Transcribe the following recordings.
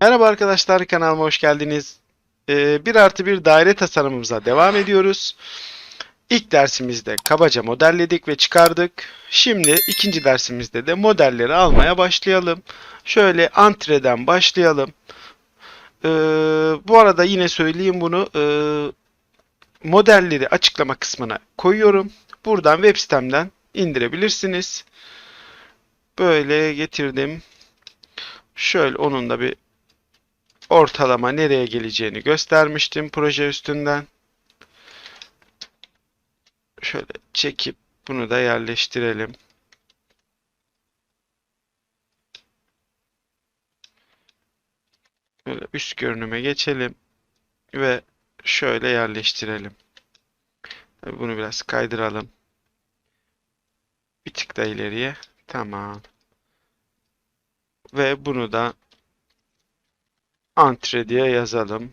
Merhaba arkadaşlar kanalıma hoş geldiniz. Ee, 1 artı 1 daire tasarımımıza devam ediyoruz. İlk dersimizde kabaca modelledik ve çıkardık. Şimdi ikinci dersimizde de modelleri almaya başlayalım. Şöyle antreden başlayalım. Ee, bu arada yine söyleyeyim bunu. Ee, modelleri açıklama kısmına koyuyorum. Buradan web sitemden indirebilirsiniz. Böyle getirdim. Şöyle onun da bir ortalama nereye geleceğini göstermiştim proje üstünden. Şöyle çekip bunu da yerleştirelim. Böyle üst görünüme geçelim ve şöyle yerleştirelim. Bunu biraz kaydıralım. Bir tık da ileriye. Tamam. Ve bunu da antre diye yazalım.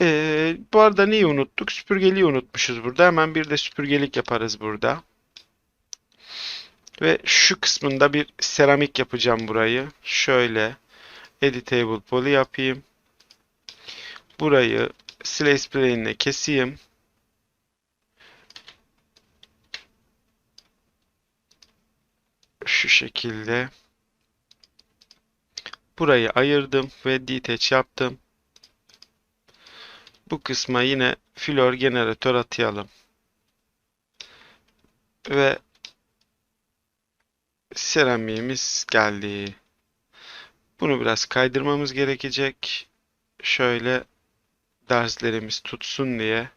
Ee, bu arada neyi unuttuk? Süpürgeliği unutmuşuz burada. Hemen bir de süpürgelik yaparız burada. Ve şu kısmında bir seramik yapacağım burayı. Şöyle editable poly yapayım. Burayı slice plane ile keseyim. Şu şekilde. Burayı ayırdım ve detach yaptım. Bu kısma yine flor generatör atayalım. Ve seramiğimiz geldi. Bunu biraz kaydırmamız gerekecek. Şöyle derslerimiz tutsun diye.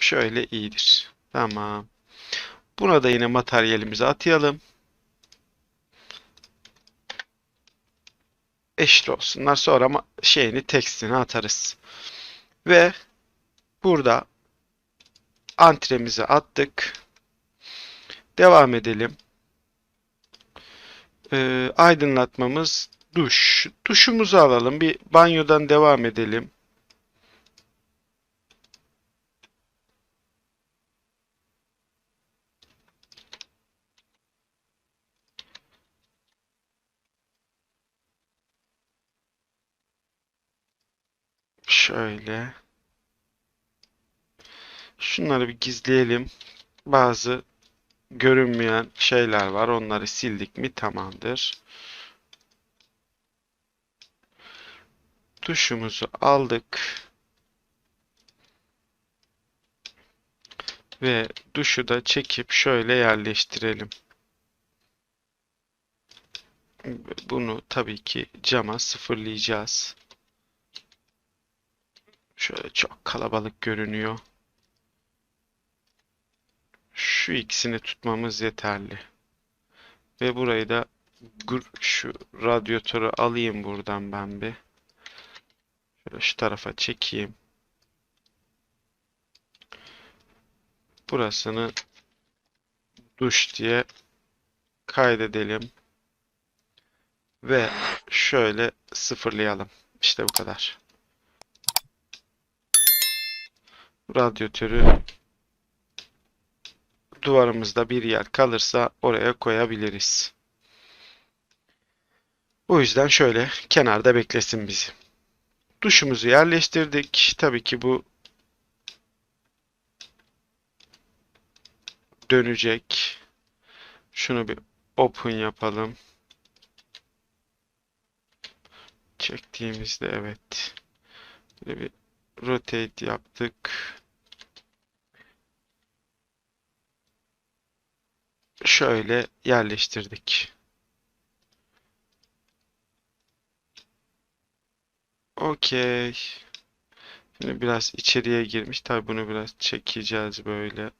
Şöyle iyidir. Tamam. Buna da yine materyalimizi atayalım. Eşit olsunlar. Sonra şeyini tekstini atarız. Ve burada antremizi attık. Devam edelim. Ee, aydınlatmamız duş. Duşumuzu alalım. Bir banyodan devam edelim. Şöyle. Şunları bir gizleyelim. Bazı görünmeyen şeyler var. Onları sildik mi tamamdır. Tuşumuzu aldık. Ve duşu da çekip şöyle yerleştirelim. Bunu tabii ki cama sıfırlayacağız. Şöyle çok kalabalık görünüyor. Şu ikisini tutmamız yeterli. Ve burayı da şu radyatörü alayım buradan ben bir. Şöyle şu tarafa çekeyim. Burasını duş diye kaydedelim. Ve şöyle sıfırlayalım. İşte bu kadar. Radyatörü duvarımızda bir yer kalırsa oraya koyabiliriz. O yüzden şöyle kenarda beklesin bizi. Duşumuzu yerleştirdik. Tabii ki bu dönecek. Şunu bir open yapalım. Çektiğimizde evet. Böyle bir rotate yaptık. Şöyle yerleştirdik. Okey. Şimdi biraz içeriye girmiş. Tabii bunu biraz çekeceğiz böyle.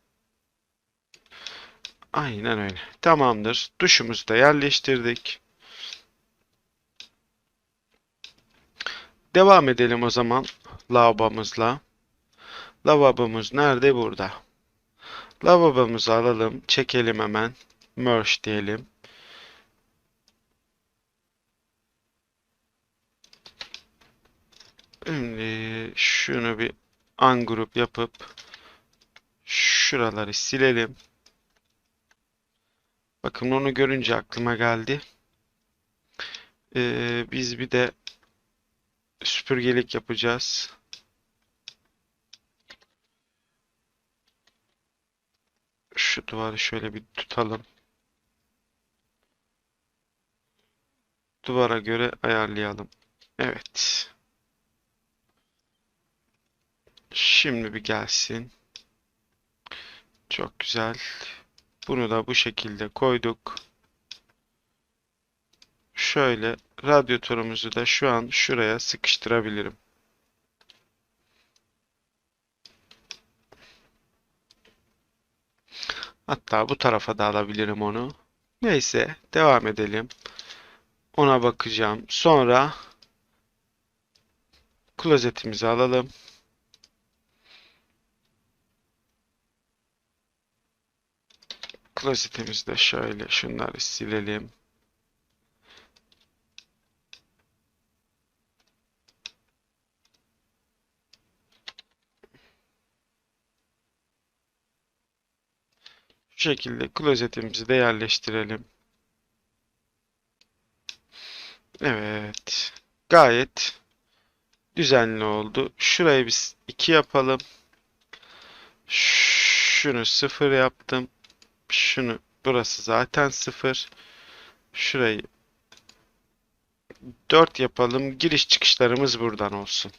Aynen öyle. Tamamdır. Duşumuzu da yerleştirdik. Devam edelim o zaman lavabomuzla. Lavabomuz nerede? Burada. Lavabomuzu alalım. Çekelim hemen. Merge diyelim. Şimdi şunu bir ungroup yapıp şuraları silelim. Bakın onu görünce aklıma geldi. Ee, biz bir de süpürgelik yapacağız. Şu duvarı şöyle bir tutalım. Duvara göre ayarlayalım. Evet. Şimdi bir gelsin. Çok güzel. Bunu da bu şekilde koyduk. Şöyle radyatörümüzü de şu an şuraya sıkıştırabilirim. Hatta bu tarafa da alabilirim onu. Neyse devam edelim. Ona bakacağım. Sonra klozetimizi alalım. Klozetimizde şöyle şunları silelim. Şu şekilde klozetimizi de yerleştirelim. Evet. Gayet düzenli oldu. Şurayı biz 2 yapalım. Şunu 0 yaptım. Şunu burası zaten 0. Şurayı 4 yapalım. Giriş çıkışlarımız buradan olsun.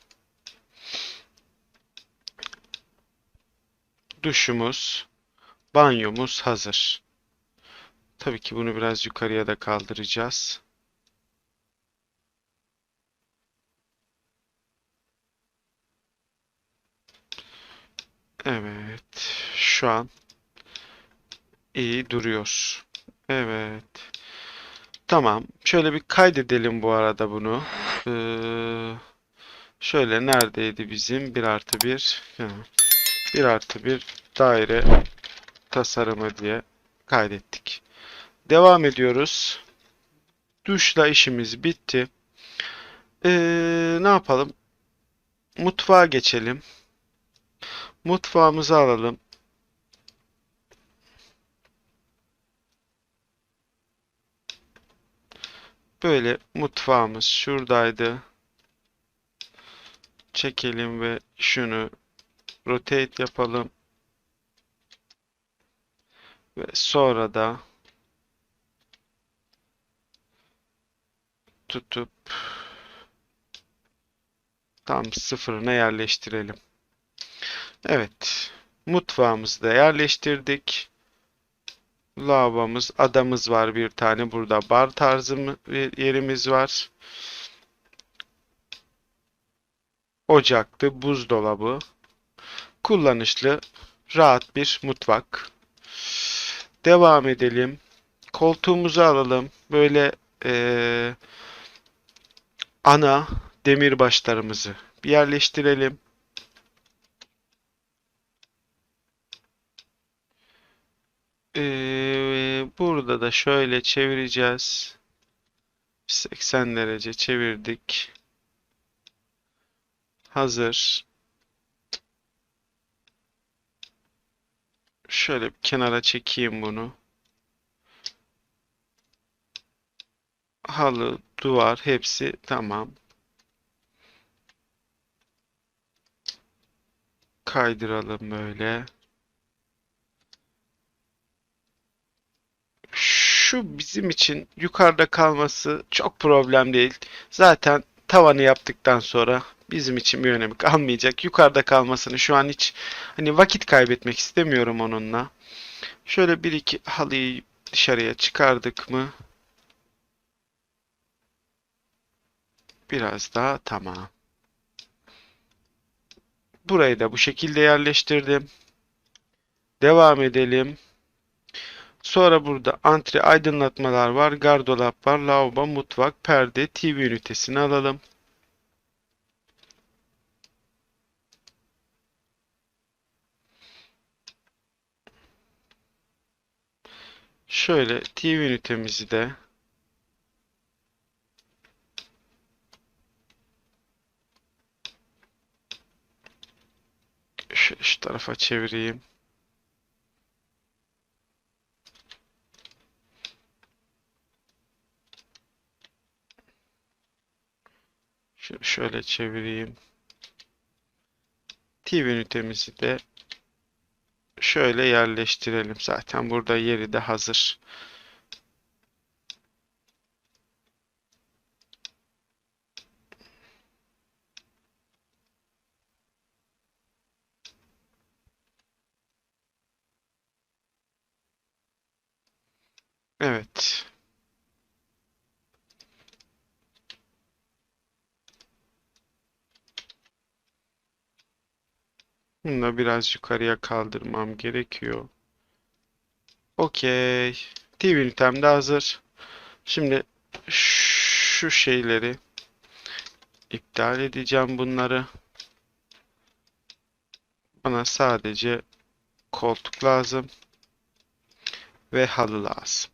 Duşumuz, banyomuz hazır. Tabii ki bunu biraz yukarıya da kaldıracağız. Evet. Şu an iyi duruyor. Evet. Tamam. Şöyle bir kaydedelim bu arada bunu. Ee, şöyle neredeydi bizim 1 artı 1 1 artı 1 daire tasarımı diye kaydettik. Devam ediyoruz. Duşla işimiz bitti. Ee, ne yapalım? Mutfağa geçelim. Mutfağımızı alalım. Böyle mutfağımız şuradaydı. Çekelim ve şunu rotate yapalım. Ve sonra da tutup tam sıfırına yerleştirelim. Evet. Mutfağımızı da yerleştirdik. Lavabomuz, adamız var bir tane. Burada bar tarzı bir yerimiz var. Ocaktı, buzdolabı. Kullanışlı, rahat bir mutfak. Devam edelim. Koltuğumuzu alalım. Böyle eee, ana demir başlarımızı bir yerleştirelim. Ee, burada da şöyle çevireceğiz. 80 derece çevirdik. Hazır. Şöyle bir kenara çekeyim bunu. Halı, duvar hepsi tamam. Kaydıralım böyle. Şu bizim için yukarıda kalması çok problem değil. Zaten tavanı yaptıktan sonra bizim için bir önemi kalmayacak. Yukarıda kalmasını şu an hiç hani vakit kaybetmek istemiyorum onunla. Şöyle bir iki halıyı dışarıya çıkardık mı? Biraz daha tamam. Burayı da bu şekilde yerleştirdim. Devam edelim. Sonra burada antre aydınlatmalar var. Gardırop var. Lavabo, mutfak, perde, TV ünitesini alalım. Şöyle TV ünitemizi de şu, şu tarafa çevireyim. Şunu şöyle çevireyim. TV ünitemizi de şöyle yerleştirelim. Zaten burada yeri de hazır. Evet. Bunu biraz yukarıya kaldırmam gerekiyor. Okey. TV ünitem de hazır. Şimdi şu şeyleri iptal edeceğim bunları. Bana sadece koltuk lazım ve halı lazım.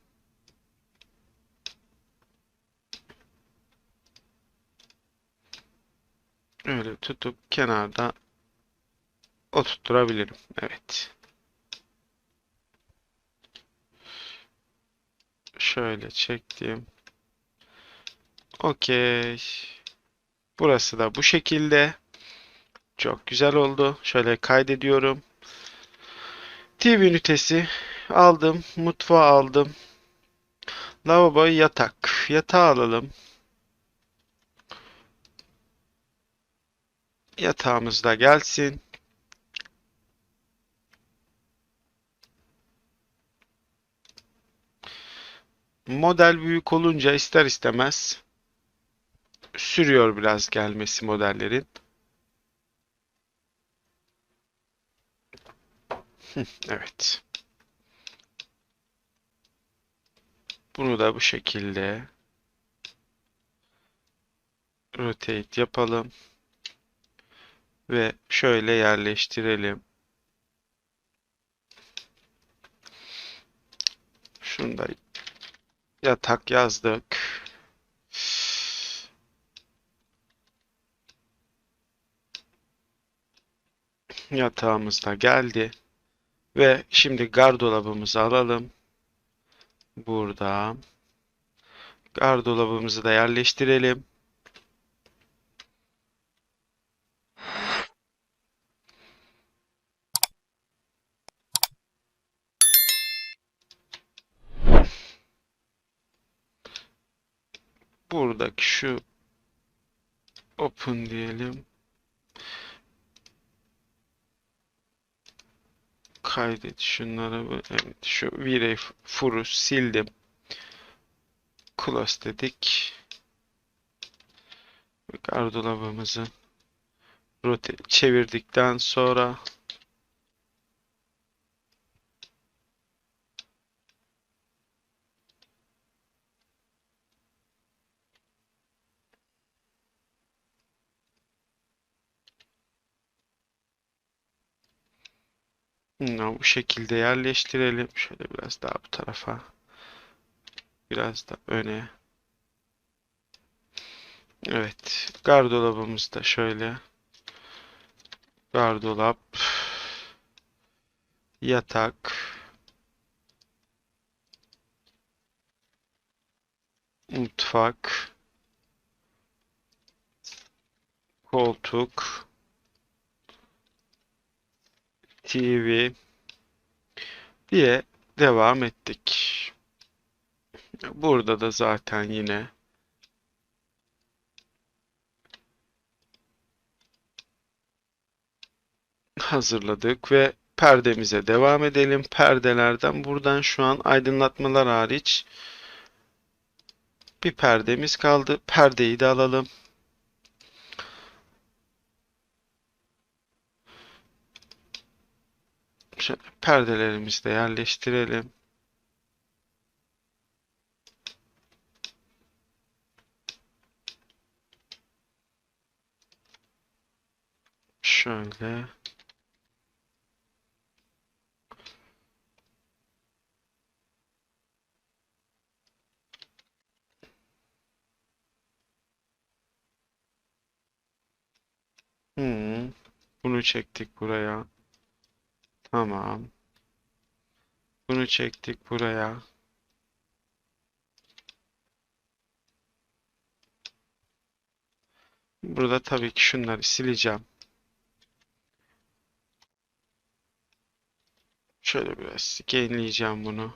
Öyle tutup kenarda oturtturabilirim. Evet. Şöyle çektim. Okey. Burası da bu şekilde. Çok güzel oldu. Şöyle kaydediyorum. TV ünitesi aldım. Mutfağı aldım. Lavabo yatak. Yatağı alalım. Yatağımız da gelsin. Model büyük olunca ister istemez sürüyor biraz gelmesi modellerin. Evet. Bunu da bu şekilde rotate yapalım ve şöyle yerleştirelim. Şunu da yatak yazdık. Yatağımız da geldi. Ve şimdi gardırobumuzu alalım. Burada. Gardırobumuzu da yerleştirelim. Buradaki şu open diyelim. Kaydet şunları. Evet, şu V-Ray furu sildim. Close dedik. Gardırobumuzu rotate çevirdikten sonra Bunu bu şekilde yerleştirelim. Şöyle biraz daha bu tarafa. Biraz da öne. Evet. Gardırobumuz da şöyle. Gardırop. Yatak. Mutfak. Koltuk. TV diye devam ettik. Burada da zaten yine hazırladık ve perdemize devam edelim. Perdelerden buradan şu an aydınlatmalar hariç bir perdemiz kaldı. Perdeyi de alalım. Perdelerimizi de yerleştirelim. Şöyle. Hmm. Bunu çektik buraya. Tamam. Bunu çektik buraya. Burada tabii ki şunları sileceğim. Şöyle biraz scanleyeceğim bunu.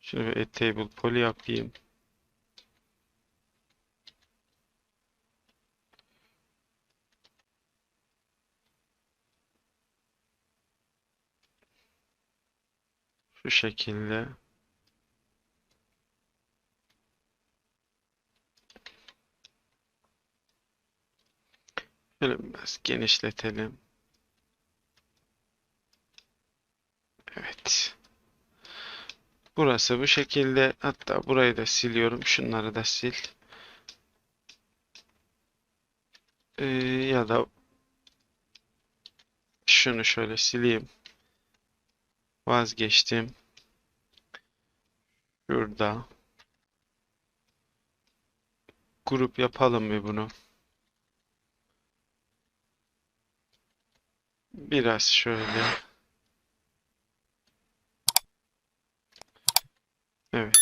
Şunu bir table poly yapayım. Şu şekilde. Şöyle biraz genişletelim. Evet. Burası bu şekilde. Hatta burayı da siliyorum. Şunları da sil. Ee, ya da şunu şöyle sileyim. Vazgeçtim. Şurada. Grup yapalım mı bunu? Biraz şöyle. Evet.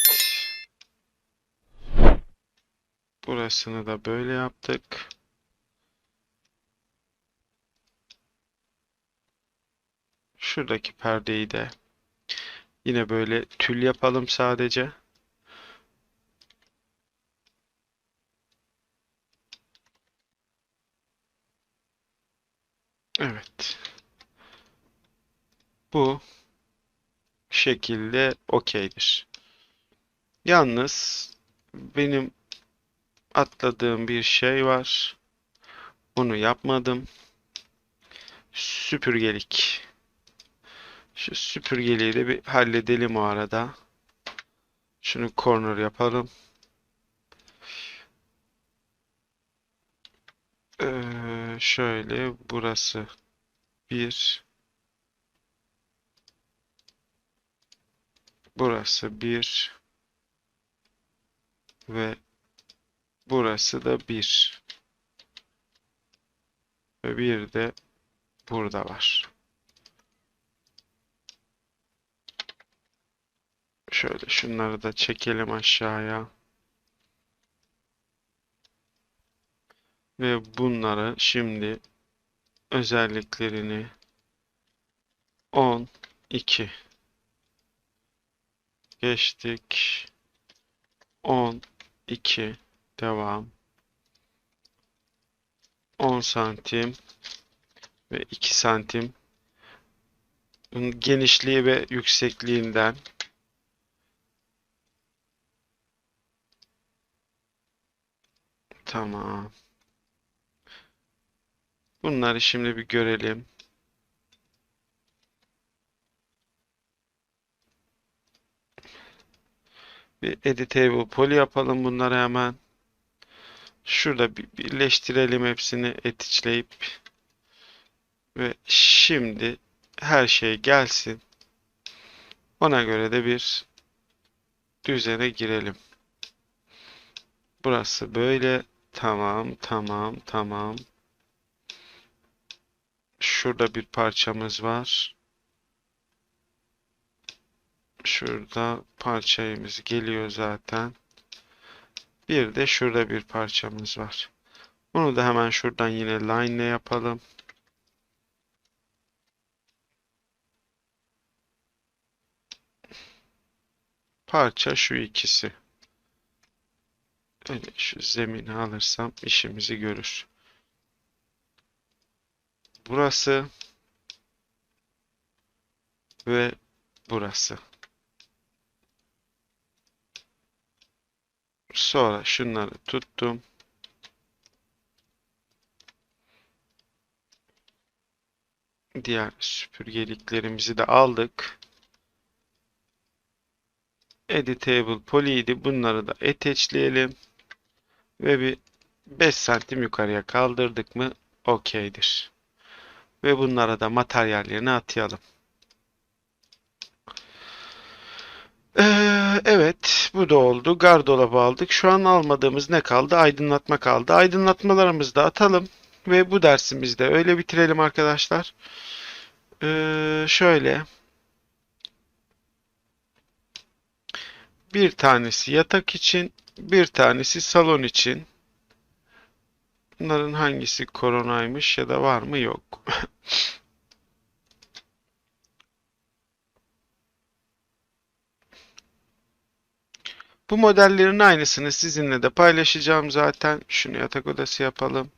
Burasını da böyle yaptık. Şuradaki perdeyi de yine böyle tül yapalım sadece. Evet. Bu şekilde okeydir. Yalnız benim atladığım bir şey var. Bunu yapmadım. Süpürgelik. Şu süpürgeliği de bir halledelim o arada. Şunu corner yapalım. Ee, şöyle burası bir burası bir ve burası da bir ve bir de burada var. Şöyle şunları da çekelim aşağıya. Ve bunları şimdi özelliklerini 10 2 geçtik. 10 2 devam. 10 santim ve 2 santim. Genişliği ve yüksekliğinden tamam bunları şimdi bir görelim Bir editable poly yapalım bunları hemen. Şurada bir birleştirelim hepsini etiçleyip ve şimdi her şey gelsin. Ona göre de bir düzene girelim. Burası böyle. Tamam, tamam, tamam. Şurada bir parçamız var. Şurada parçamız geliyor zaten. Bir de şurada bir parçamız var. Bunu da hemen şuradan yine line ile yapalım. Parça şu ikisi. Öyle şu zemini alırsam işimizi görür. Burası ve burası. Sonra şunları tuttum. Diğer süpürgeliklerimizi de aldık. Editable poly'ydi. Bunları da attachleyelim. Ve bir 5 santim yukarıya kaldırdık mı okeydir. Ve bunlara da materyallerini atayalım. Ee, evet, bu da oldu. Gardolabı aldık. Şu an almadığımız ne kaldı? Aydınlatma kaldı. Aydınlatmalarımızı da atalım. Ve bu dersimizde öyle bitirelim arkadaşlar. Ee, şöyle. Bir tanesi yatak için, Bir tanesi salon için. Bunların hangisi koronaymış ya da var mı yok. Bu modellerin aynısını sizinle de paylaşacağım zaten. Şunu yatak odası yapalım.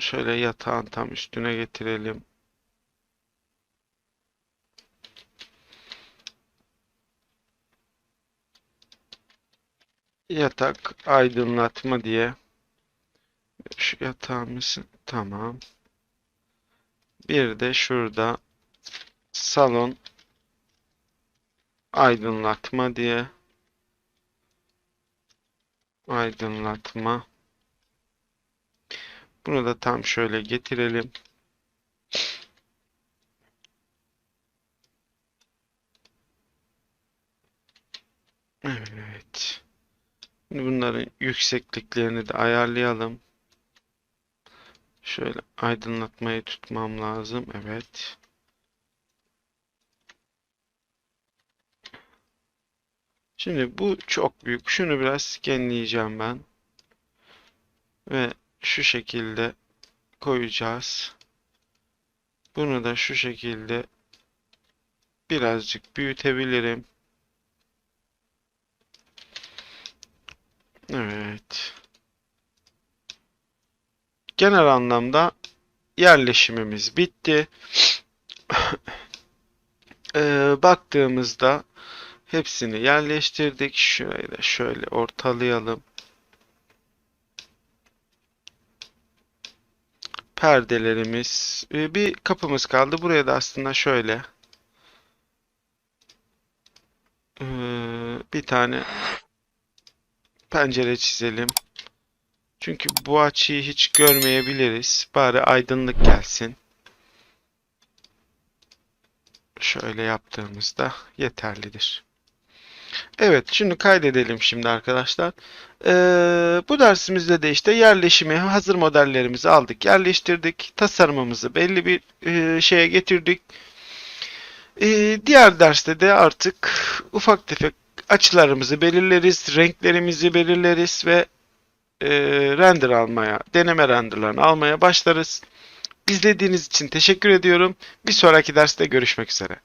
Şöyle yatağın tam üstüne getirelim. Yatak aydınlatma diye. Şu yatağımız tamam. Bir de şurada salon aydınlatma diye. Aydınlatma. Bunu da tam şöyle getirelim. Evet. Bunların yüksekliklerini de ayarlayalım. Şöyle aydınlatmayı tutmam lazım. Evet. Şimdi bu çok büyük. Şunu biraz scanleyeceğim ben. Ve şu şekilde koyacağız. Bunu da şu şekilde birazcık büyütebilirim. Evet. Genel anlamda yerleşimimiz bitti. Ee, baktığımızda hepsini yerleştirdik. Şurayı da şöyle ortalayalım. Perdelerimiz. Ee, bir kapımız kaldı. Buraya da aslında şöyle ee, bir tane pencere çizelim. Çünkü bu açıyı hiç görmeyebiliriz. Bari aydınlık gelsin. Şöyle yaptığımızda yeterlidir. Evet, şunu kaydedelim şimdi arkadaşlar. Ee, bu dersimizde de işte yerleşimi, hazır modellerimizi aldık, yerleştirdik. Tasarımımızı belli bir e, şeye getirdik. Ee, diğer derste de artık ufak tefek açılarımızı belirleriz, renklerimizi belirleriz ve e, render almaya, deneme renderlarını almaya başlarız. İzlediğiniz için teşekkür ediyorum. Bir sonraki derste görüşmek üzere.